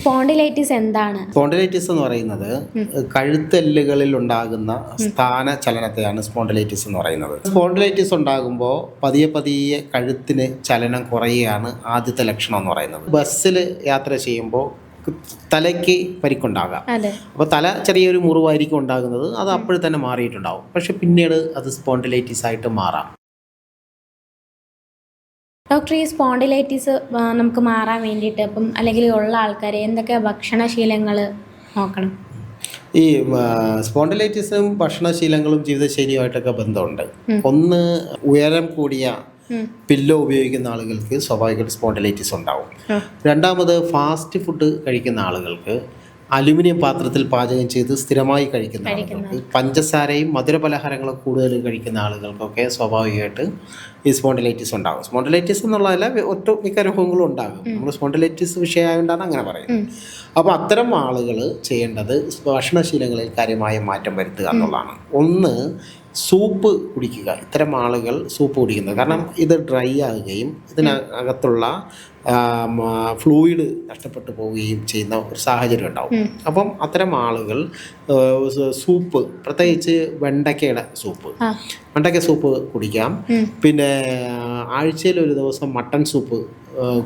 Spondylitis എന്താണ്? Spondylitis എന്ന് പറയുന്നത് കഴുത്തെല്ലുകളിൽ ഉണ്ടാകുന്ന സ്ഥാന ചലനത്തെയാണ് സ്പോണ്ടിലൈറ്റിസ് എന്ന് പറയുന്നത്. സ്പോണ്ടിലൈറ്റിസ് ഉണ്ടാകുമ്പോൾ പതിയെ പതിയെ കഴുത്തിന് ചലനം കുറയുകയാണ് ആദ്യത്തെ ലക്ഷണം എന്ന് പറയുന്നത്. ബസ്സിൽ യാത്ര ചെയ്യുമ്പോൾ തലയ്ക്ക് പരിക്കുണ്ടാകാം. അപ്പൊ അപ്പോൾ തല ചെറിയൊരു മുറിവായിരിക്കും ഉണ്ടാകുന്നത്. അത് അപ്പോഴും തന്നെ മാറിയിട്ടുണ്ടാവും. പക്ഷെ പിന്നീട് അത് സ്പോണ്ടിലൈറ്റിസ് ആയിട്ട് മാറാം. ഡോക്ടർ ഈ സ്പോണ്ടിലൈറ്റിസ് നമുക്ക് മാറാൻ വേണ്ടിയിട്ട് ഇപ്പം അല്ലെങ്കിൽ ഉള്ള ആൾക്കാർ എന്തൊക്കെ ഭക്ഷണശീലങ്ങൾ നോക്കണം? ഈ സ്പോണ്ടിലൈറ്റിസും ഭക്ഷണശീലങ്ങളും ജീവിതശൈലിയുമായിട്ടൊക്കെ ബന്ധമുണ്ട്. ഒന്ന് ഉയരം കൂടിയ. പില്ലോ ഉപയോഗിക്കുന്ന ആളുകൾക്ക് സ്വാഭാവികമായിട്ട് സ്പോണ്ടിലൈറ്റിസ് ഉണ്ടാവും. രണ്ടാമത് ഫാസ്റ്റ് ഫുഡ് കഴിക്കുന്ന ആളുകൾക്ക് അലുമിനിയം പാത്രത്തിൽ പാചകം ചെയ്ത് സ്ഥിരമായി കഴിക്കുന്ന ആളുകൾക്ക് പഞ്ചസാരയും മധുരപലഹാരങ്ങളും കൂടുതൽ കഴിക്കുന്ന ആളുകൾക്കൊക്കെ സ്വാഭാവികമായിട്ട് ഈ സ്പോണ്ടിലൈറ്റിസ് ഉണ്ടാകും. സ്പോണ്ടിലൈറ്റിസ് എന്നുള്ളതല്ല ഒറ്റ മിക്ക രോഗങ്ങളും ഉണ്ടാകും. നമ്മൾ സ്പോണ്ടിലൈറ്റിസ് വിഷയമായതുകൊണ്ടാണ് അങ്ങനെ പറയുന്നത്. അപ്പോൾ അത്തരം ആളുകൾ ചെയ്യേണ്ടത് ഭക്ഷണശീലങ്ങളിൽ കാര്യമായ മാറ്റം വരുത്തുക എന്നുള്ളതാണ്. ഒന്ന് സൂപ്പ് കുടിക്കുക. ഇത്തരം ആളുകൾ സൂപ്പ് കുടിക്കുന്നത്. കാരണം ഇത് ഡ്രൈ ആകുകയും ഇതിനകത്തുള്ള ഫ്ലൂയിഡ് നഷ്ടപ്പെട്ടു പോവുകയും ചെയ്യുന്ന ഒരു സാഹചര്യം ഉണ്ടാവും. അപ്പം അത്തരം ആളുകൾ സൂപ്പ് പ്രത്യേകിച്ച് വെണ്ടയ്ക്കയുടെ സൂപ്പ്. വെണ്ടക്ക വെണ്ടയ്ക്ക സൂപ്പ് കുടിക്കാം. പിന്നെ ആഴ്ചയിൽ ഒരു ദിവസം മട്ടൺ സൂപ്പ്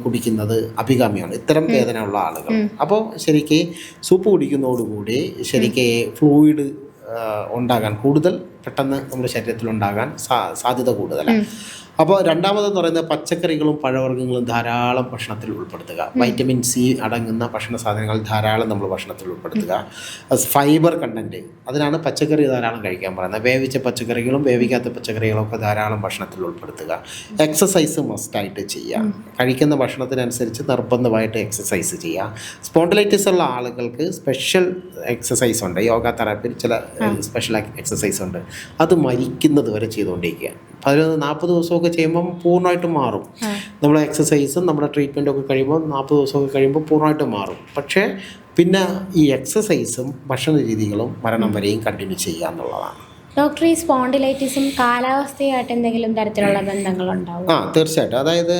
കുടിക്കുന്നത് അഭികാമ്യമാണ്. ഇത്തരം വേദന ഉള്ള ആളുകൾ. അപ്പോൾ ശരിക്ക് സൂപ്പ് കുടിക്കുന്നതോടുകൂടി ശരിക്ക് ഫ്ലൂയിഡ് ഉണ്ടാകാൻ കൂടുതൽ പെട്ടെന്ന് നമ്മുടെ ശരീരത്തിൽ ഉണ്ടാകാൻ സാധ്യത കൂടുതലാണ്. അപ്പോൾ രണ്ടാമതെന്ന് പറയുന്നത് പച്ചക്കറികളും പഴവർഗങ്ങളും ധാരാളം ഭക്ഷണത്തിൽ ഉൾപ്പെടുത്തുക. വൈറ്റമിൻ സി അടങ്ങുന്ന ഭക്ഷണ സാധനങ്ങൾ ധാരാളം നമ്മൾ ഭക്ഷണത്തിൽ ഉൾപ്പെടുത്തുക. ഫൈബർ കണ്ടന്റ് അതിനാണ് പച്ചക്കറി ധാരാളം കഴിക്കാൻ പറയുന്നത്. വേവിച്ച പച്ചക്കറികളും വേവിക്കാത്ത പച്ചക്കറികളും ഒക്കെ ധാരാളം ഭക്ഷണത്തിൽ ഉൾപ്പെടുത്തുക. എക്സസൈസ് മസ്റ്റായിട്ട് ചെയ്യുക. കഴിക്കുന്ന ഭക്ഷണത്തിനനുസരിച്ച് നിർബന്ധമായിട്ട് എക്സസൈസ് ചെയ്യുക. സ്പോണ്ടിലൈറ്റിസ് ഉള്ള ആളുകൾക്ക് സ്പെഷ്യൽ എക്സസൈസ് ഉണ്ട്. യോഗ തെറാപ്പിയിൽ ചില സ്പെഷ്യൽ എക്സസൈസ് ഉണ്ട്. അത് മരിക്കുന്നത് വരെ ചെയ്തുകൊണ്ടിരിക്കുക. പതിനൊന്ന് നാൽപ്പത് ദിവസമൊക്കെ ചെയ്യുമ്പം പൂർണമായിട്ടും മാറും. നമ്മൾ എക്സസൈസും നമ്മുടെ ട്രീറ്റ്മെന്റും ഒക്കെ കഴിയുമ്പോൾ നാൽപ്പത് ദിവസമൊക്കെ കഴിയുമ്പോൾ പൂർണമായിട്ടും മാറും. പക്ഷേ പിന്നെ ഈ എക്സസൈസും ഭക്ഷണ രീതികളും മരണം വരെയും കണ്ടിന്യൂ ചെയ്യുക എന്നുള്ളതാണ്. ഡോക്ടർ ഈ സ്പോണ്ടിലൈറ്റിസും കാലാവസ്ഥയായിട്ട് എന്തെങ്കിലും തരത്തിലുള്ള ബന്ധങ്ങളുണ്ടാവും ആ തീർച്ചയായിട്ടും. അതായത്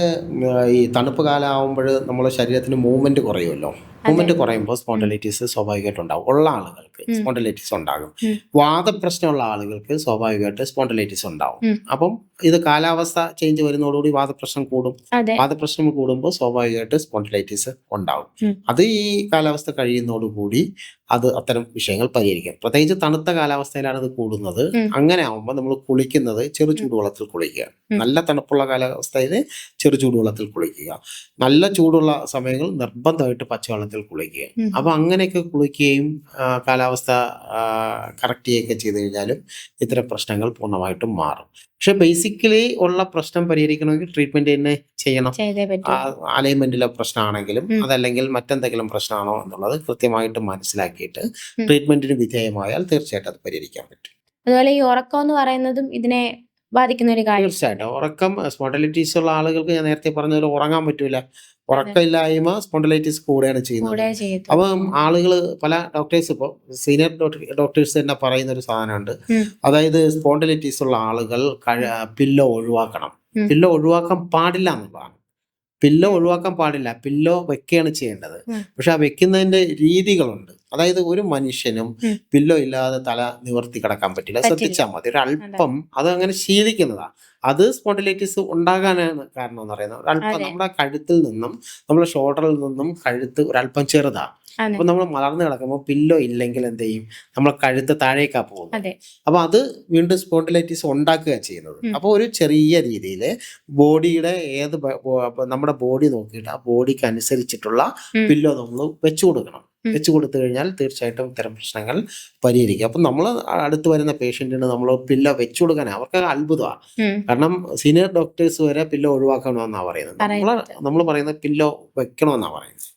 ഈ തണുപ്പ് കാലമാകുമ്പോൾ നമ്മുടെ ശരീരത്തിന് മൂവ്മെന്റ് കുറയുമല്ലോ. മൂവ്മെന്റ് കുറയുമ്പോൾ സ്പോണ്ടലൈറ്റിസ് സ്വാഭാവികമായിട്ട് ഉണ്ടാവും ഉള്ള ആളുകൾക്ക് സ്പോണ്ടലൈറ്റിസ് ഉണ്ടാകും. വാദപ്രശ്നമുള്ള ആളുകൾക്ക് സ്വാഭാവികമായിട്ട് സ്പോണ്ടലൈറ്റിസ് ഉണ്ടാവും. അപ്പം ഇത് കാലാവസ്ഥ ചേഞ്ച് വരുന്നതോടുകൂടി വാദപ്രശ്നം കൂടും. വാദപ്രശ്നം കൂടുമ്പോൾ സ്വാഭാവികമായിട്ട് സ്പോണ്ടലൈറ്റിസ് ഉണ്ടാവും. അത് ഈ കാലാവസ്ഥ കഴിയുന്നതോടുകൂടി അത് അത്തരം വിഷയങ്ങൾ പരിഹരിക്കാം. പ്രത്യേകിച്ച് തണുത്ത കാലാവസ്ഥയിലാണ് ഇത് കൂടുന്നത്. അങ്ങനെ ആവുമ്പോൾ നമ്മൾ കുളിക്കുന്നത് ചെറു ചൂടുവെള്ളത്തിൽ കുളിക്കുക. നല്ല തണുപ്പുള്ള കാലാവസ്ഥയിൽ ചെറു ചൂടുവെള്ളത്തിൽ കുളിക്കുക. നല്ല ചൂടുള്ള സമയങ്ങൾ നിർബന്ധമായിട്ട് പച്ചവെള്ളത്തിൽ കുളിക്കുക ഉം. അപ്പോൾ അങ്ങനെയൊക്കെ കുളിക്കുകയും കാലാവസ്ഥ കറക്റ്റ് ചെയ്യുകയൊക്കെ ചെയ്തു കഴിഞ്ഞാലും ഇത്തരം പ്രശ്നങ്ങൾ പൂർണമായിട്ടും മാറും. പക്ഷെ ബേസിക്കലി ഉള്ള പ്രശ്നം പരിഹരിക്കണമെങ്കിൽ ട്രീറ്റ്മെന്റ് തന്നെ ചെയ്യണം. അലൈൻമെന്റിലെ പ്രശ്നമാണെങ്കിലും അതല്ലെങ്കിൽ മറ്റെന്തെങ്കിലും പ്രശ്നമാണോ എന്നുള്ളത് കൃത്യമായിട്ട് മനസ്സിലാക്കിയിട്ട് ട്രീറ്റ്മെന്റിന് വിധേയമായാൽ തീർച്ചയായിട്ടും അത് പരിഹരിക്കാൻ പറ്റും. അതുപോലെ ഈ ഉറക്കം എന്ന് പറയുന്നതും ഇതിനെ ബാധിക്കുന്ന ഒരു കാര്യം. തീർച്ചയായിട്ടും. ഉറക്കം സ്പോണ്ടലൈറ്റീസ് ഉള്ള ആളുകൾക്ക് ഞാൻ നേരത്തെ പറഞ്ഞ പോലെ ഉറങ്ങാൻ പറ്റൂല. ഉറക്കമില്ലായ്മ സ്പോണ്ടലൈറ്റീസ് കൂടെയാണ് ചെയ്യുന്നത്. അപ്പം ആളുകൾ പല ഡോക്ടേഴ്സ് ഇപ്പോൾ സീനിയർ ഡോക്ടേഴ്സ് തന്നെ പറയുന്ന ഒരു സാധനമുണ്ട് അതായത് സ്പോണ്ടലൈറ്റീസ് ഉള്ള ആളുകൾ പില്ലോ ഒഴിവാക്കണം. പില്ലോ ഒഴിവാക്കാൻ പാടില്ല എന്നുള്ളതാണ്. പില്ലോ ഒഴിവാക്കാൻ പാടില്ല. പില്ലോ വെക്കുകയാണ് ചെയ്യേണ്ടത്. പക്ഷെ ആ വെക്കുന്നതിന്റെ രീതികളുണ്ട്. അതായത് ഒരു മനുഷ്യനും പില്ലോ ഇല്ലാതെ തല നിവർത്തി കിടക്കാൻ പറ്റില്ല. ശ്രദ്ധിച്ചാൽ മതി. ഒരു അല്പം അത്. അങ്ങനെ ശീലിക്കുന്നതാ. അത് സ്പോണ്ടിലൈറ്റിസ് ഉണ്ടാകാനാണ് കാരണം എന്ന് പറയുന്നത്. ഒരല്പം. നമ്മുടെ കഴുത്തിൽ നിന്നും നമ്മുടെ ഷോൾഡറിൽ നിന്നും കഴുത്ത് ഒരല്പം ചെറുതാ. അപ്പൊ നമ്മൾ മലർന്നു കിടക്കുമ്പോൾ പില്ലോ ഇല്ലെങ്കിൽ എന്ത് ചെയ്യും? നമ്മൾ കഴുത്ത് താഴേക്കാ പോകുന്നത്. അപ്പൊ അത് വീണ്ടും സ്പോണ്ടിലൈറ്റിസ് ഉണ്ടാക്കുക ചെയ്യുന്നത്. അപ്പൊ അപ്പോൾ ഒരു ചെറിയ രീതിയിൽ ബോഡിയുടെ ഏത് നമ്മുടെ ബോഡി നോക്കിയിട്ട് ആ ബോഡിക്ക് അനുസരിച്ചിട്ടുള്ള പില്ലോ നമ്മൾ വെച്ചു കൊടുക്കണം. വെച്ചു കൊടുത്തു കഴിഞ്ഞാൽ തീർച്ചയായിട്ടും ഇത്തരം പ്രശ്നങ്ങൾ പരിഹരിക്കും. അപ്പം നമ്മൾ അടുത്ത് വരുന്ന പേഷ്യന്റിന് നമ്മൾ പില്ല വെച്ചു കൊടുക്കാൻ അവർക്ക് അത്ഭുതമാണ് കാരണം സീനിയർ ഡോക്ടേഴ്സ് വരെ പില്ല ഒഴിവാക്കണമെന്നാണ് പറയുന്നത്. നമ്മൾ നമ്മൾ പറയുന്നത് പില്ല വെക്കണമെന്നാണ് പറയുന്നത്.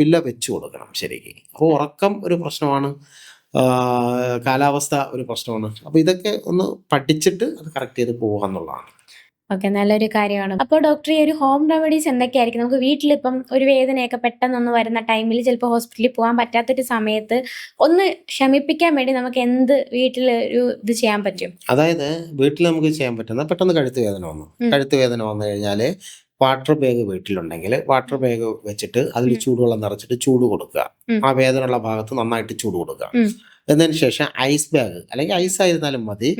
പില്ല വെച്ചു കൊടുക്കണം ശരിക്കും. അപ്പോൾ ഉറക്കം ഒരു പ്രശ്നമാണ്. കാലാവസ്ഥ ഒരു പ്രശ്നമാണ്. അപ്പോൾ ഇതൊക്കെ ഒന്ന് പഠിച്ചിട്ട് അത് കറക്റ്റ് ചെയ്ത് പോകുക എന്നുള്ളതാണ് ഓക്കെ നല്ലൊരു കാര്യമാണ്. അപ്പോൾ ഡോക്ടർ ഈ ഒരു ഹോം റെമഡീസ് എന്തൊക്കെയായിരിക്കും? നമുക്ക് വീട്ടിൽ വീട്ടിലിപ്പം ഒരു വേദനയൊക്കെ പെട്ടെന്നൊന്ന് വരുന്ന ടൈമിൽ ചിലപ്പോൾ ഹോസ്പിറ്റലിൽ പോകാൻ പറ്റാത്തൊരു സമയത്ത് ഒന്ന് ശമിപ്പിക്കാൻ വേണ്ടി നമുക്ക് എന്ത് വീട്ടിൽ ഒരു ഇത് ചെയ്യാൻ പറ്റും? അതായത് വീട്ടിൽ നമുക്ക് ചെയ്യാൻ പറ്റുന്ന പെട്ടെന്ന് കഴുത്ത് വേദന വന്നു. കഴുത്ത് വേദന വന്നു കഴിഞ്ഞാൽ വാട്ടർ ബാഗ് വീട്ടിലുണ്ടെങ്കിൽ വാട്ടർ ബാഗ് വെച്ചിട്ട് അതിൽ ചൂടുവെള്ളം നിറച്ചിട്ട് ചൂട് കൊടുക്കുക. ആ വേദനയുള്ള ഭാഗത്ത് നന്നായിട്ട് ചൂട് കൊടുക്കുക. എന്നതിന് ശേഷം ഐസ് ബാഗ് അല്ലെങ്കിൽ ഐസ് ആയിരുന്നാലും മതി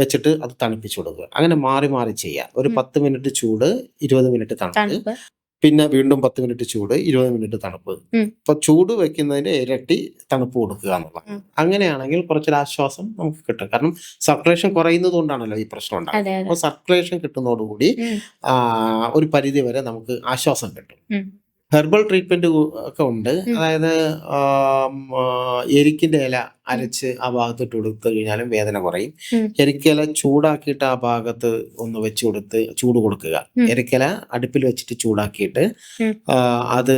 വെച്ചിട്ട് അത് തണുപ്പിച്ചു കൊടുക്കുക. അങ്ങനെ മാറി മാറി ചെയ്യുക. ഒരു. പത്ത് മിനിറ്റ് ചൂട് ഇരുപത് മിനിറ്റ് തണുപ്പ്. പിന്നെ വീണ്ടും പത്ത് മിനിറ്റ് ചൂട് ഇരുപത് മിനിറ്റ് തണുപ്പ്. അപ്പൊ ചൂട് വെക്കുന്നതിന്റെ ഇരട്ടി തണുപ്പ് കൊടുക്കുക എന്നുള്ളത്. അങ്ങനെയാണെങ്കിൽ കുറച്ചൊരു ആശ്വാസം നമുക്ക് കിട്ടും. കാരണം സർക്കുലേഷൻ കുറയുന്നത് കൊണ്ടാണല്ലോ ഈ പ്രശ്നം ഉണ്ടാകുന്നത് അപ്പൊ അപ്പോൾ സർക്കുലേഷൻ കിട്ടുന്നതോടുകൂടി ഒരു പരിധി വരെ നമുക്ക് ആശ്വാസം കിട്ടും. ഹെർബൽ ട്രീറ്റ്മെന്റ് ഒക്കെ ഉണ്ട്. അതായത് എരിക്കിന്റെ ഇല അരച്ച് ആ ഭാഗത്തിട്ട് കൊടുത്തു കഴിഞ്ഞാലും വേദന കുറയും. എരിക്കില ചൂടാക്കിയിട്ട് ആ ഭാഗത്ത് ഒന്ന് വെച്ച് കൊടുത്ത് ചൂട് കൊടുക്കുക. എരിക്കില അടുപ്പിൽ വെച്ചിട്ട് ചൂടാക്കിയിട്ട് അത്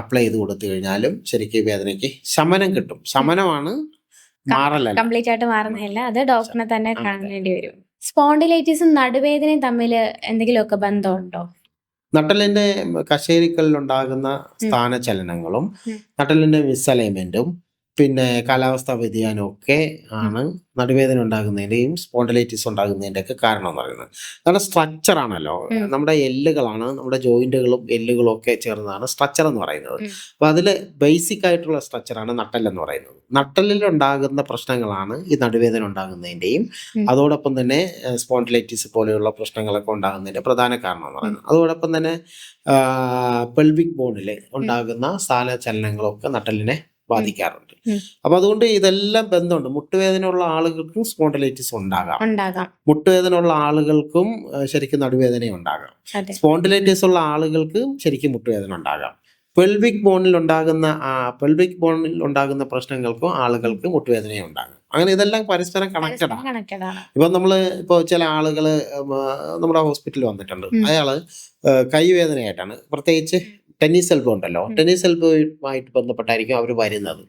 അപ്ലൈ ചെയ്ത് കൊടുത്തു കഴിഞ്ഞാലും ശരിക്കും വേദനയ്ക്ക് ശമനം കിട്ടും. ശമനമാണ് മാറലല്ല. കംപ്ലീറ്റ് ആയിട്ട് മാറുന്നില്ല അത് ഡോക്ടറിനെ തന്നെ കാണേണ്ടി വരും. സ്പോണ്ടിലൈറ്റിസും നടുവേദനയും തമ്മിൽ എന്തെങ്കിലുമൊക്കെ ബന്ധമുണ്ടോ? നട്ടലിന്റെ കശേരിക്കലിൽ ഉണ്ടാകുന്ന സ്ഥാനചലനങ്ങളും. നട്ടലിന്റെ മിസ്അലൈൻമെന്റും പിന്നെ കാലാവസ്ഥാ വ്യതിയാനം ഒക്കെ ആണ് നടുവേദന ഉണ്ടാകുന്നതിന്റെയും സ്പോണ്ടലൈറ്റിസ് ഉണ്ടാകുന്നതിന്റെ ഒക്കെ കാരണം എന്ന് പറയുന്നത്. നമ്മുടെ സ്ട്രക്ചർ ആണല്ലോ. നമ്മുടെ എല്ലുകളാണ് നമ്മുടെ ജോയിന്റുകളും എല്ലുകളും ഒക്കെ ചേർന്നതാണ് സ്ട്രക്ചർ എന്ന് പറയുന്നത്. അപ്പോൾ അതിൽ ബേസിക് ആയിട്ടുള്ള സ്ട്രക്ചറാണ് നട്ടൽ എന്ന് പറയുന്നത്. നട്ടലിൽ ഉണ്ടാകുന്ന പ്രശ്നങ്ങളാണ് ഈ നടുവേദന ഉണ്ടാകുന്നതിന്റെയും അതോടൊപ്പം തന്നെ സ്പോണ്ടലൈറ്റിസ് പോലെയുള്ള പ്രശ്നങ്ങളൊക്കെ ഉണ്ടാകുന്നതിന്റെ പ്രധാന കാരണം എന്ന് പറയുന്നത്. അതോടൊപ്പം തന്നെ പെൽവിക് ബോണിൽ ഉണ്ടാകുന്ന സ്ഥാനചലനങ്ങളൊക്കെ നട്ടലിനെ ബാധിക്കാറുണ്ട്. അപ്പൊ അതുകൊണ്ട് ഇതെല്ലാം ബന്ധമുണ്ട്. മുട്ടുവേദന ഉള്ള ആളുകൾക്കും സ്പോണ്ടിലൈറ്റിസ് ഉണ്ടാകാം. ഉണ്ടാകാം. മുട്ടുവേദന ഉള്ള ആളുകൾക്കും ശരിക്കും നടുവേദന ഉണ്ടാകാം. സ്പോണ്ടിലൈറ്റിസ് ഉള്ള ആളുകൾക്കും ശരിക്കും മുട്ടുവേദന ഉണ്ടാകാം. പെൽവിക് ബോണിൽ ഉണ്ടാകുന്ന പെൽവിക് ബോണിൽ ഉണ്ടാകുന്ന പ്രശ്നങ്ങൾക്കും ആളുകൾക്ക് മുട്ടുവേദന ഉണ്ടാകും. അങ്ങനെ ഇതെല്ലാം പരസ്പരം കണക്റ്റഡ്. ആണ് ഇപ്പൊ നമ്മൾ ഇപ്പൊ ചില ആളുകൾ നമ്മുടെ ഹോസ്പിറ്റലിൽ വന്നിട്ടുണ്ട്. അയാൾ കൈവേദനയായിട്ടാണ്. പ്രത്യേകിച്ച് ടെന്നീസ് എൽബോ ഉണ്ടല്ലോ. ടെന്നീസ് എൽബോയുമായിട്ട് ബന്ധപ്പെട്ടായിരിക്കും അവർ വരുന്നത്.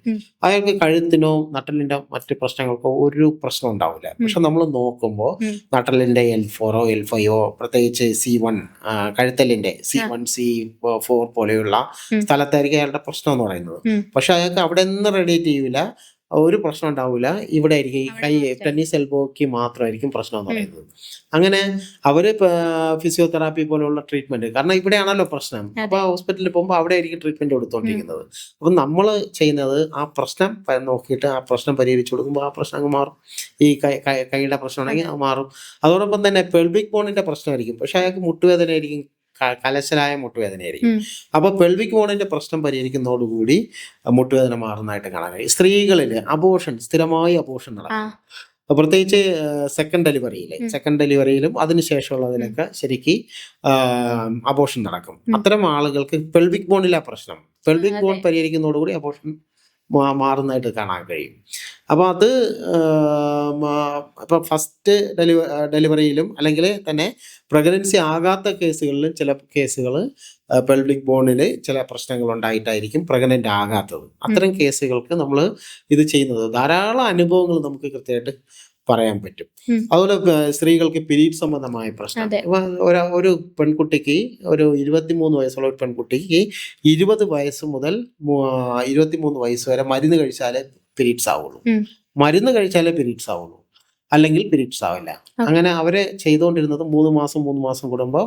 അയാൾക്ക് കഴുത്തിനോ നട്ടലിന്റെ മറ്റു പ്രശ്നങ്ങൾക്കോ ഒരു പ്രശ്നം ഉണ്ടാവില്ല. പക്ഷെ നമ്മൾ നോക്കുമ്പോൾ നട്ടലിന്റെ എൽ ഫോറോ എൽ ഫൈവോ പ്രത്യേകിച്ച് സി വൺ കഴുത്തലിന്റെ സി വൺ സി ഫോർ പോലെയുള്ള. സ്ഥലത്തായിരിക്കും അയാളുടെ പ്രശ്നം എന്ന് പറയുന്നത്. പക്ഷെ അയാൾക്ക് അവിടെ നിന്ന് റേഡിയേറ്റ് ചെയ്യൂല. ഒരു പ്രശ്നം ഉണ്ടാവില്ല ഇവിടെ ആയിരിക്കും ഈ കൈ. ടെന്നീസ് എൽബോക്ക് മാത്രമായിരിക്കും പ്രശ്നം എന്ന് പറയുന്നത്. അങ്ങനെ അവർ ഫിസിയോതെറാപ്പി പോലുള്ള ട്രീറ്റ്മെന്റ് കാരണം ഇവിടെയാണല്ലോ പ്രശ്നം. അപ്പൊ ഹോസ്പിറ്റലിൽ പോകുമ്പോൾ അവിടെ ആയിരിക്കും ട്രീറ്റ്മെന്റ് കൊടുത്തോണ്ടിരിക്കുന്നത്. അപ്പൊ നമ്മൾ ചെയ്യുന്നത് ആ പ്രശ്നം നോക്കിയിട്ട് ആ പ്രശ്നം പരിഹരിച്ചു കൊടുക്കുമ്പോൾ ആ പ്രശ്നം അങ്ങ് മാറും. ഈ കൈയുടെ പ്രശ്നം അത്. മാറും. അതോടൊപ്പം തന്നെ പെൽവിക് ബോണിന്റെ പ്രശ്നമായിരിക്കും. പക്ഷെ അയാൾക്ക് മുട്ടുവേദന ആയിരിക്കും കലശലായ മുട്ടുവേദനയായിരിക്കും. അപ്പോൾ പെൽവിക് ബോണിന്റെ പ്രശ്നം പരിഹരിക്കുന്നതോടുകൂടി മുട്ടുവേദന മാറുന്നതായിട്ട് കാണാൻ കഴിയും സ്ത്രീകളിൽ അബോഷൻ സ്ഥിരമായി അബോഷൻ നടക്കും. പ്രത്യേകിച്ച് സെക്കൻഡ് ഡെലിവറിയിൽ സെക്കൻഡ് ഡെലിവറിയിലും അതിനുശേഷമുള്ളതിലൊക്കെ ശരിക്ക് അബോഷൻ നടക്കും. അത്തരം ആളുകൾക്ക് പെൽവിക് ബോണിലെ പ്രശ്നം. Pelvic bone. പരിഹരിക്കുന്നതോടുകൂടി അബോഷൻ മാറുന്നതായിട്ട് കാണാൻ കഴിയും. അപ്പോൾ അത് ഇപ്പോൾ ഫസ്റ്റ് ഡെലിവ ഡെലിവറിയിലും അല്ലെങ്കിൽ തന്നെ പ്രഗ്നൻസി ആകാത്ത കേസുകളിലും ചില കേസുകൾ പെൽവിക് ബോണിൽ ചില പ്രശ്നങ്ങൾ ഉണ്ടായിട്ടായിരിക്കും പ്രഗ്നന്റ് ആകാത്തത്. അത്തരം കേസുകൾക്ക് നമ്മൾ ഇത് ചെയ്യുന്നത്. ധാരാളം അനുഭവങ്ങൾ നമുക്ക് കൃത്യമായിട്ട് പറയാൻ പറ്റും. അതുപോലെ സ്ത്രീകൾക്ക് പിരീഡ് സംബന്ധമായ പ്രശ്നം. ഒരു പെൺകുട്ടിക്ക് ഒരു ഇരുപത്തിമൂന്ന് വയസ്സുള്ള ഒരു പെൺകുട്ടിക്ക് ഇരുപത് വയസ്സ് മുതൽ ഇരുപത്തിമൂന്ന് വയസ്സ് വരെ മരുന്ന് കഴിച്ചാലേ പിരീഡ്സ് ആവുള്ളൂ. മരുന്ന് കഴിച്ചാലേ പിരീഡ്സ് ആവുള്ളൂ. അല്ലെങ്കിൽ പിരീഡ്സ് ആവില്ല. അങ്ങനെ അവർ ചെയ്തുകൊണ്ടിരുന്നത് മൂന്ന് മാസം മൂന്ന് മാസം കൂടുമ്പോൾ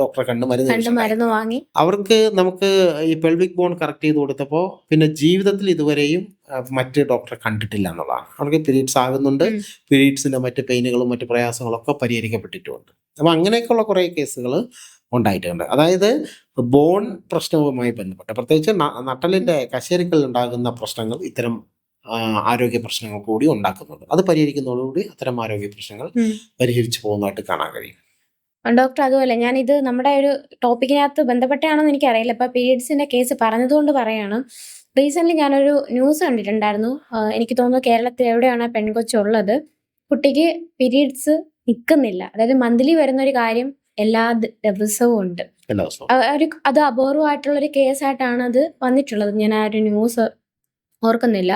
ഡോക്ടറെ കണ്ട് മരുന്ന് വാങ്ങി. അവർക്ക് നമുക്ക് ഈ പെൽവിക് ബോൺ കറക്റ്റ് ചെയ്ത് കൊടുത്തപ്പോൾ പിന്നെ ജീവിതത്തിൽ ഇതുവരെയും മറ്റ് ഡോക്ടറെ കണ്ടിട്ടില്ല എന്നുള്ളതാണ്. അവർക്ക് പീരീഡ്സ് ആകുന്നുണ്ട്. പിരീഡ്സിന്റെ മറ്റ് പെയിനുകളും മറ്റ് പ്രയാസങ്ങളും ഒക്കെ പരിഹരിക്കപ്പെട്ടിട്ടുണ്ട്. അപ്പം അങ്ങനെയൊക്കെയുള്ള കുറേ കേസുകൾ ഉണ്ടായിട്ടുണ്ട്. അതായത് ബോൺ പ്രശ്നവുമായി ബന്ധപ്പെട്ട്. പ്രത്യേകിച്ച് നട്ടലിന്റെ കശേരിക്കൽ ഉണ്ടാകുന്ന പ്രശ്നങ്ങൾ ഇത്തരം ആരോഗ്യ പ്രശ്നങ്ങൾ കൂടി ഉണ്ടാക്കുന്നത്. അത് പരിഹരിക്കുന്നതോടുകൂടി അത്തരം ആരോഗ്യ പ്രശ്നങ്ങൾ പരിഹരിച്ചു പോകുന്നതായിട്ട് കാണാൻ കഴിയും. ഡോക്ടർ അതുപോലെ ഞാൻ ഇത് നമ്മുടെ ഒരു ടോപ്പിക്കിനകത്ത് ബന്ധപ്പെട്ടാണെന്ന് എനിക്കറിയില്ല. ഇപ്പൊ പീരീഡ്സിന്റെ കേസ് പറഞ്ഞതുകൊണ്ട് പറയാണ്. റീസെന്റ് ഞാനൊരു ന്യൂസ് കണ്ടിട്ടുണ്ടായിരുന്നു. എനിക്ക് തോന്നുന്നു കേരളത്തിൽ എവിടെയാണ് പെൺകൊച്ചുള്ളത്? കുട്ടിക്ക് പീരീഡ്സ് നിൽക്കുന്നില്ല. അതായത് മന്ത്ലി വരുന്ന ഒരു കാര്യം എല്ലാ ദിവസവും ഉണ്ട്. ഒരു അത് അപൂർവമായിട്ടുള്ള ഒരു കേസായിട്ടാണ് അത് വന്നിട്ടുള്ളത്. ഞാൻ ആ ഒരു ന്യൂസ് ഓർക്കുന്നില്ല.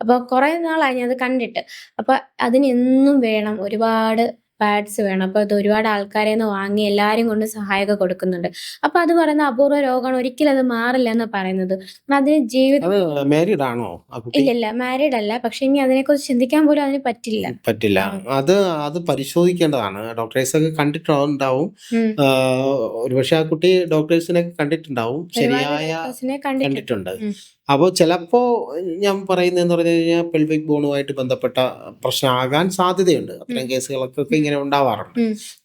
അപ്പോൾ കുറേ നാളായി ഞാൻ അത് കണ്ടിട്ട്. അപ്പോൾ അതിനെന്നും വേണം ഒരുപാട് പാഡ്സ് വേണം. അപ്പോൾ അത് ഒരുപാട് ആൾക്കാരെ നിന്ന് വാങ്ങി എല്ലാവരും കൊണ്ട് സഹായമൊക്കെ കൊടുക്കുന്നുണ്ട്. അപ്പോൾ അത് പറയുന്ന അപൂർവ രോഗമാണ് ഒരിക്കലും അത് മാറില്ല എന്ന് പറയുന്നത്. അതിന് ജീവിതം മാരീഡ് ആണോ? ഇല്ലില്ല മാരീഡ് അല്ല. പക്ഷെ ഇനി അതിനെക്കുറിച്ച് ചിന്തിക്കാൻ പോലും അതിന് പറ്റില്ല. പറ്റില്ല. അത് അത് പരിശോധിക്കേണ്ടതാണ്. ഡോക്ടേഴ്സ് ഒക്കെ കണ്ടിട്ടുണ്ടാവും ഒരുപക്ഷെ ആ കുട്ടി ഡോക്ടേഴ്സിനെ കണ്ടിട്ടുണ്ടാവും. ശരിയായ കണ്ടിട്ടുണ്ട്. അപ്പോൾ ചിലപ്പോൾ ഞാൻ പറയുന്നതെന്ന് പറഞ്ഞു കഴിഞ്ഞാൽ പെൽവിക് ബോണുമായിട്ട് ബന്ധപ്പെട്ട പ്രശ്നമാകാൻ സാധ്യതയുണ്ട്. അത്തരം കേസുകളൊക്കെ ഇങ്ങനെ ഉണ്ടാവാറുണ്ട്.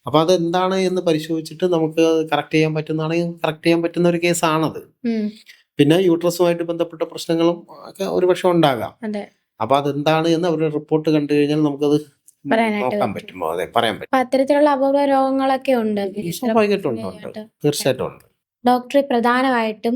അപ്പോൾ അപ്പൊ അത് എന്താണ് എന്ന് പരിശോധിച്ചിട്ട് നമുക്ക് കറക്റ്റ് ചെയ്യാൻ പറ്റുന്നതാണെങ്കിൽ കറക്റ്റ് ചെയ്യാൻ പറ്റുന്ന ഒരു കേസാണത്. പിന്നെ യൂട്രസുമായിട്ട് ബന്ധപ്പെട്ട പ്രശ്നങ്ങളും ഒക്കെ ഒരുപക്ഷെ ഉണ്ടാകാം. അപ്പൊ അതെന്താണ് എന്ന് അവരുടെ റിപ്പോർട്ട് കണ്ടു കഴിഞ്ഞാൽ നമുക്കത് നോക്കാൻ പറ്റുമോ? അതെ പറയാൻ പറ്റും. അത്തരത്തിലുള്ള അപൂർവ രോഗങ്ങളൊക്കെ ഉണ്ട്. സ്വാഭാവികമായിട്ടും ഉണ്ട്, ഉണ്ട്. തീർച്ചയായിട്ടും ഉണ്ട്. ഡോക്ടർ പ്രധാനമായിട്ടും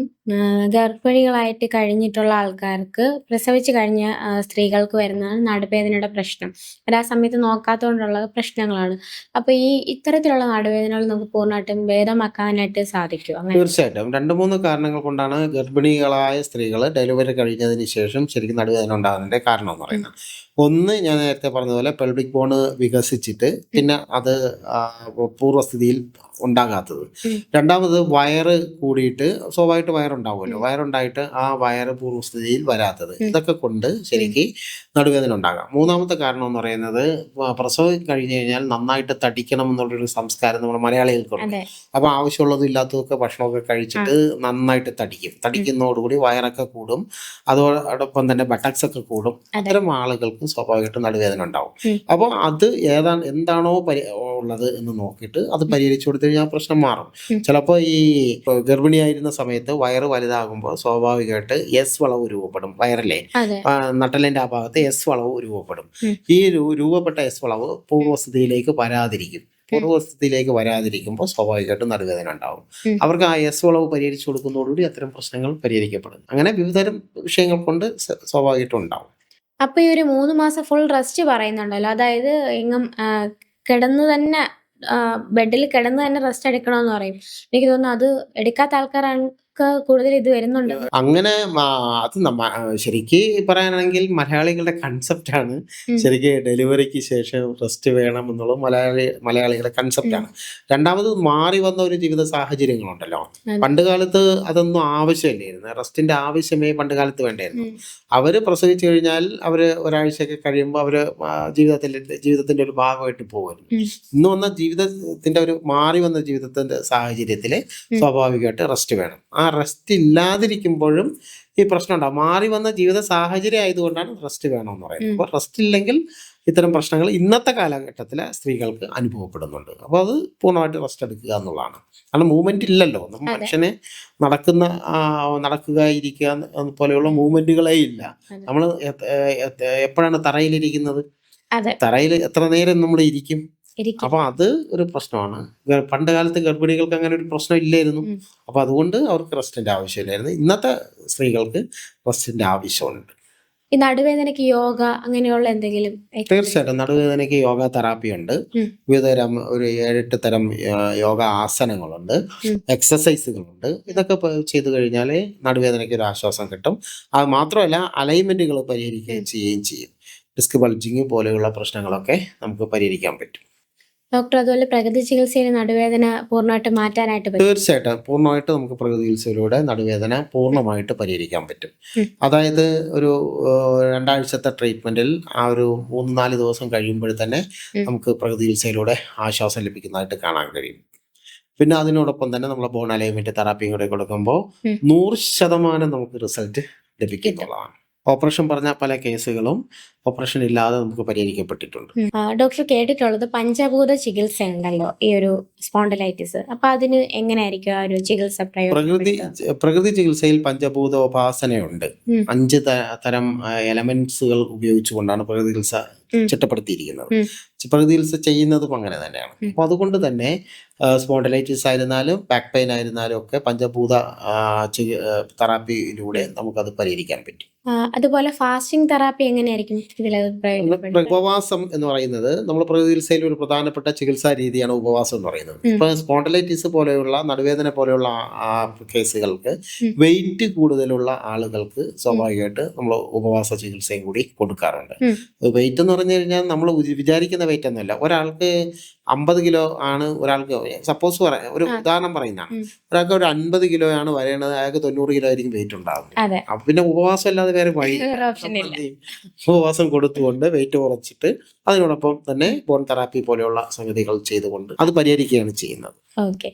ഗർഭിണികളായിട്ട് കഴിഞ്ഞിട്ടുള്ള ആൾക്കാർക്ക് പ്രസവിച്ച് കഴിഞ്ഞ സ്ത്രീകൾക്ക് വരുന്നതാണ് നടുവേദനയുടെ പ്രശ്നം. അവർ ആ സമയത്ത് നോക്കാത്തതുകൊണ്ടുള്ള പ്രശ്നങ്ങളാണ്. അപ്പൊ ഈ ഇത്തരത്തിലുള്ള നടുവേദനകൾ നമുക്ക് പൂർണമായിട്ടും ഭേദമാക്കാനായിട്ട് സാധിക്കും. അങ്ങനെ. തീർച്ചയായിട്ടും. രണ്ട് മൂന്ന് കാരണങ്ങൾ കൊണ്ടാണ് ഗർഭിണികളായ സ്ത്രീകൾ ഡെലിവറി കഴിഞ്ഞതിന് ശേഷം ശരിക്കും നടുവേദന ഉണ്ടാകുന്നതിന്റെ കാരണം എന്ന് പറയുന്നത്. ഒന്ന് ഞാൻ നേരത്തെ പറഞ്ഞതുപോലെ പെൽവിക് ബോൺ വികസിച്ചിട്ട് പിന്നെ അത് പൂർവസ്ഥിതിയിൽ ഉണ്ടാകാത്തത്. രണ്ടാമത് വയറ് കൂടിയിട്ട് സ്വാഭാവികമായിട്ട് വയറുണ്ടാവുമല്ലോ. വയറുണ്ടായിട്ട് ആ വയറ് പൂർവസ്ഥിതിയിൽ വരാത്തത്. ഇതൊക്കെ കൊണ്ട് ശരിക്ക് നടുവേദന ഉണ്ടാകാം. മൂന്നാമത്തെ കാരണം എന്ന് പറയുന്നത് പ്രസവം കഴിഞ്ഞു കഴിഞ്ഞാൽ നന്നായിട്ട് തടിക്കണം എന്നുള്ളൊരു സംസ്കാരം നമ്മൾ മലയാളികൾക്കുണ്ട് അപ്പോൾ അപ്പൊ ആവശ്യമുള്ളതും ഇല്ലാത്തതൊക്കെ ഭക്ഷണമൊക്കെ കഴിച്ചിട്ട് നന്നായിട്ട് തടിക്കും. തടിക്കുന്നതോടുകൂടി വയറൊക്കെ കൂടും. അതോടൊപ്പം തന്നെ ബട്ടക്സ് ഒക്കെ കൂടും. അത്തരം ആളുകൾക്ക് സ്വാഭാവികമായിട്ടും നടുവേദന ഉണ്ടാവും. അപ്പോൾ അത് ഏതാണ് എന്താണോ പരി ഉള്ളത് എന്ന് നോക്കിയിട്ട് അത് പരിഹരിച്ചു കൊടുത്തു കഴിഞ്ഞാൽ പ്രശ്നം മാറും. ചിലപ്പോൾ ഈ ഗർഭിണിയായിരുന്ന സമയത്ത് വയറ് വലുതാകുമ്പോൾ സ്വാഭാവികമായിട്ട് എസ് വളവ് രൂപപ്പെടും. വയറിലെ നട്ടലിന്റെ ആ ഭാഗത്ത് എസ് വളവ് രൂപപ്പെടും. ഈ രൂപപ്പെട്ട എസ് വളവ് പൂർവസ്ഥിതിയിലേക്ക് വരാതിരിക്കും. പൂർവസ്ഥിതിയിലേക്ക് വരാതിരിക്കുമ്പോൾ സ്വാഭാവികമായിട്ടും നടുവേദന ഉണ്ടാവും. അവർക്ക് ആ എസ് വളവ് പരിഹരിച്ചു കൊടുക്കുന്നതോടുകൂടി അത്തരം പ്രശ്നങ്ങൾ പരിഹരിക്കപ്പെടും. അങ്ങനെ വിവിധതരം വിഷയങ്ങൾ കൊണ്ട് സ്വാഭാവികമായിട്ടും ഉണ്ടാവും. അപ്പൊ ഈ ഒരു മൂന്ന് മാസം ഫുൾ റെസ്റ്റ് പറയുന്നുണ്ടല്ലോ. അതായത് എങ്ങും കിടന്നു തന്നെ ബെഡിൽ കിടന്ന് തന്നെ റെസ്റ്റ് എടുക്കണമെന്ന് പറയും. എനിക്ക് തോന്നുന്നു അത് എടുക്കാത്ത കൂടുതൽ ഇത് വരുന്നുണ്ട്. അങ്ങനെ അത് ശരിക്ക് പറയാനാണെങ്കിൽ മലയാളികളുടെ കൺസെപ്റ്റ് ആണ്. ശരിക്ക് ഡെലിവറിക്ക് ശേഷം റെസ്റ്റ് വേണം എന്നുള്ളത് മലയാളി മലയാളികളുടെ കൺസെപ്റ്റ് ആണ്. രണ്ടാമത് മാറി വന്ന ഒരു ജീവിത സാഹചര്യങ്ങളുണ്ടല്ലോ. പണ്ട് കാലത്ത് അതൊന്നും ആവശ്യമില്ലായിരുന്നു. റെസ്റ്റിന്റെ ആവശ്യമേ പണ്ട് കാലത്ത് വേണ്ടായിരുന്നു. അവർ പ്രസവിച്ചു കഴിഞ്ഞാൽ അവർ ഒരാഴ്ചയൊക്കെ കഴിയുമ്പോൾ അവർ ജീവിതത്തിന്റെ ജീവിതത്തിന്റെ ഒരു ഭാഗമായിട്ട് പോകുമായിരുന്നു. ഇന്ന് വന്ന ജീവിതത്തിന്റെ ഒരു മാറി വന്ന ജീവിതത്തിന്റെ സാഹചര്യത്തിൽ സ്വാഭാവികമായിട്ട് റെസ്റ്റ് വേണം. ആ റെസ്റ്റ് ഇല്ലാതിരിക്കുമ്പോഴും ഈ പ്രശ്നം ഉണ്ടാവും. മാറി വന്ന ജീവിത സാഹചര്യം ആയതുകൊണ്ടാണ് റെസ്റ്റ് വേണമെന്ന് പറയുന്നത്. അപ്പോൾ റെസ്റ്റ് ഇല്ലെങ്കിൽ ഇത്തരം പ്രശ്നങ്ങൾ ഇന്നത്തെ കാലഘട്ടത്തിൽ സ്ത്രീകൾക്ക് അനുഭവപ്പെടുന്നുണ്ട്. അപ്പോൾ അത് പൂർണമായിട്ട് റെസ്റ്റ് എടുക്കുക എന്നുള്ളതാണ്. കാരണം മൂവ്മെന്റ് ഇല്ലല്ലോ. നമ്മൾ. മനുഷ്യനെ നടക്കുന്ന നടക്കുക ഇരിക്കുക പോലെയുള്ള മൂവ്മെന്റുകളേ ഇല്ല. നമ്മൾ എപ്പോഴാണ് തറയിലിരിക്കുന്നത്? തറയിൽ എത്ര നേരം നമ്മൾ ഇരിക്കും? അപ്പൊ അത് ഒരു പ്രശ്നമാണ്. പണ്ട് കാലത്ത് ഗർഭിണികൾക്ക് അങ്ങനെ ഒരു പ്രശ്നം ഇല്ലായിരുന്നു. അപ്പൊ അതുകൊണ്ട് അവർക്ക് റെസ്റ്റിന്റെ ആവശ്യമില്ലായിരുന്നു. ഇന്നത്തെ സ്ത്രീകൾക്ക് റെസ്റ്റിന്റെ ആവശ്യമുണ്ട്. ഈ നടുവേദനയ്ക്ക് യോഗ അങ്ങനെയുള്ള എന്തെങ്കിലും തീർച്ചയായിട്ടും നടുവേദനയ്ക്ക് യോഗ തെറാപ്പി ഉണ്ട്. വിവിധ വിവിധതരം ഒരു ഏഴെട്ട് തരം യോഗ ആസനങ്ങളുണ്ട്. എക്സസൈസുകളുണ്ട്. ഇതൊക്കെ ചെയ്തു കഴിഞ്ഞാൽ നടുവേദനയ്ക്ക് ഒരു ആശ്വാസം കിട്ടും. അത് മാത്രമല്ല അലൈൻമെന്റുകൾ പരിഹരിക്കുകയും ചെയ്യുകയും ചെയ്യും. ഡിസ്ക് ബൾജിങ് പോലെയുള്ള പ്രശ്നങ്ങളൊക്കെ നമുക്ക് പരിഹരിക്കാൻ പറ്റും. ഡോക്ടർ അതുപോലെ പ്രകൃതി ചികിത്സയിൽ നടുവേദന പൂർണമായിട്ട് മാറ്റാനായിട്ട് പറ്റും. തീർച്ചയായിട്ടും. പൂർണമായിട്ട് നമുക്ക് പ്രകൃതി ചികിത്സയിലൂടെ നടുവേദന പൂർണമായിട്ട് പരിഹരിക്കാൻ പറ്റും. അതായത് ഒരു രണ്ടാഴ്ചത്തെ ട്രീറ്റ്മെന്റിൽ ആ ഒരു മൂന്ന് നാല് ദിവസം കഴിയുമ്പോൾ തന്നെ നമുക്ക് പ്രകൃതി ചികിത്സയിലൂടെ ആശ്വാസം ലഭിക്കുന്നതായിട്ട് കാണാൻ കഴിയും. പിന്നെ അതിനോടൊപ്പം തന്നെ നമ്മൾ ബോൺ അലൈൻമെന്റ് തെറാപ്പിയും കൂടെ കൊടുക്കുമ്പോൾ. നൂറ് ശതമാനം നമുക്ക് റിസൾട്ട് ലഭിക്കുന്നതാണ് ഓപ്പറേഷൻ പറഞ്ഞ പല കേസുകളും ഓപ്പറേഷൻ ഇല്ലാതെ നമുക്ക് പരിഹരിക്കപ്പെട്ടിട്ടുണ്ട്. ഡോക്ടർ കേട്ടിട്ടുള്ളത് പഞ്ചഭൂത ചികിത്സ ഉണ്ടല്ലോ ഈ ഒരു സ്പോണ്ടലൈറ്റിസ്. അപ്പൊ അതിന് എങ്ങനെയായിരിക്കും ആ ഒരു ചികിത്സ പ്രകൃതി പ്രകൃതി ചികിത്സയിൽ പഞ്ചഭൂത ഉപാസനയുണ്ട്. അഞ്ച് തരം എലമെന്റ്സുകൾ ഉപയോഗിച്ചുകൊണ്ടാണ് പ്രകൃതി ചികിത്സ ചിട്ടപ്പെടുത്തിയിരിക്കുന്നത്. പ്രകൃതി ചികിത്സ ചെയ്യുന്നതും അങ്ങനെ തന്നെയാണ്. അപ്പൊ അതുകൊണ്ട് തന്നെ സ്പോണ്ടലൈറ്റിസ് ആയിരുന്നാലും ബാക്ക് പെയിൻ ആയിരുന്നാലും ഒക്കെ പഞ്ചഭൂത തെറാപ്പിയിലൂടെ നമുക്കത് പരിഹരിക്കാൻ പറ്റും അതുപോലെ ഫാസ്റ്റിംഗ് തെറാപ്പി എങ്ങനെയായിരിക്കും ഉപവാസം എന്ന് പറയുന്നത് നമ്മൾ ചികിത്സയിൽ ഒരു പ്രധാനപ്പെട്ട ചികിത്സാ രീതിയാണ് ഉപവാസം എന്ന് പറയുന്നത്. ഇപ്പൊ സ്പോണ്ടലൈറ്റിസ് പോലെയുള്ള നടുവേദന പോലെയുള്ള കേസുകൾക്ക്. വെയിറ്റ് കൂടുതലുള്ള ആളുകൾക്ക് സ്വാഭാവികമായിട്ട് നമ്മൾ ഉപവാസ ചികിത്സയും കൂടി കൊടുക്കാറുണ്ട്. വെയിറ്റ് എന്ന് പറഞ്ഞു കഴിഞ്ഞാൽ നമ്മൾ വിചാരിക്കുന്ന വെയിറ്റ് ഒന്നുമല്ല ഒരാൾക്ക് അമ്പത് കിലോ ആണ് ഒരാൾക്ക് സപ്പോസ് പറയാം ഒരു ഉദാഹരണം പറയുന്നതാണ്. ഒരാൾക്ക് ഒരു അൻപത് കിലോ ആണ് വരേണ്ടത് അയാൾക്ക് തൊണ്ണൂറ് കിലോ ആയിരിക്കും വെയിറ്റ് ഉണ്ടാകുന്നത് അപ്പൊ പിന്നെ ഉപവാസം അല്ലാതെ വേറെ വഴി? ഉപവാസം കൊടുത്തുകൊണ്ട് വെയിറ്റ് കുറച്ചിട്ട് അതിനോടൊപ്പം തന്നെ ബോൺ തെറാപ്പി പോലെയുള്ള സംഗതികൾ ചെയ്തുകൊണ്ട് അത് പരിഹരിക്കുകയാണ് ചെയ്യുന്നത്. ഓക്കെ